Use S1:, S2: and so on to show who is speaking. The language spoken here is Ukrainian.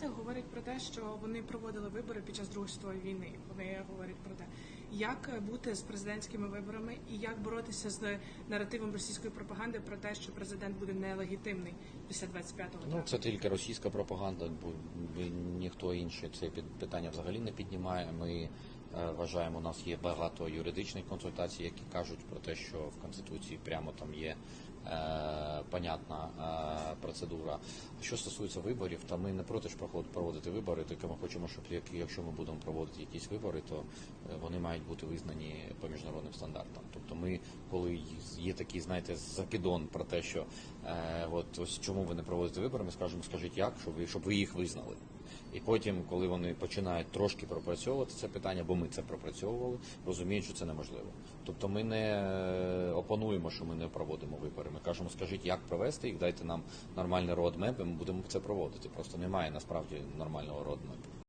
S1: Штати говорять про те, що вони проводили вибори під час Другої світової війни. Вони говорять про те, як бути з президентськими виборами і як боротися з наративом російської пропаганди про те, що президент буде нелегітимний після 25
S2: Ну, це тільки російська пропаганда, бо ніхто інший це питання взагалі не піднімає. Ми е, вважаємо, у нас є багато юридичних консультацій, які кажуть про те, що в конституції прямо там є е, понятна е, процедура. Що стосується виборів, то ми не проти ж проводити вибори, тільки ми хочемо, щоб якщо ми будемо проводити якісь вибори, то е, вони мають бути визнані по міжнародним стандартам. Тобто, ми, коли є такий, знаєте, закидон про те, що е, от ось чому ви не проводите вибори, ми скажемо, скажіть як, щоб ви щоб ви їх визнали. І потім, коли вони починають трошки пропрацьовувати це питання, бо ми це пропрацьовували, розуміють, що це неможливо. Тобто ми не опануємо, опонуємо, що ми не проводимо вибори. Ми кажемо, скажіть, як провести їх, дайте нам нормальний родмеп, і ми будемо це проводити. Просто немає насправді нормального родмепу.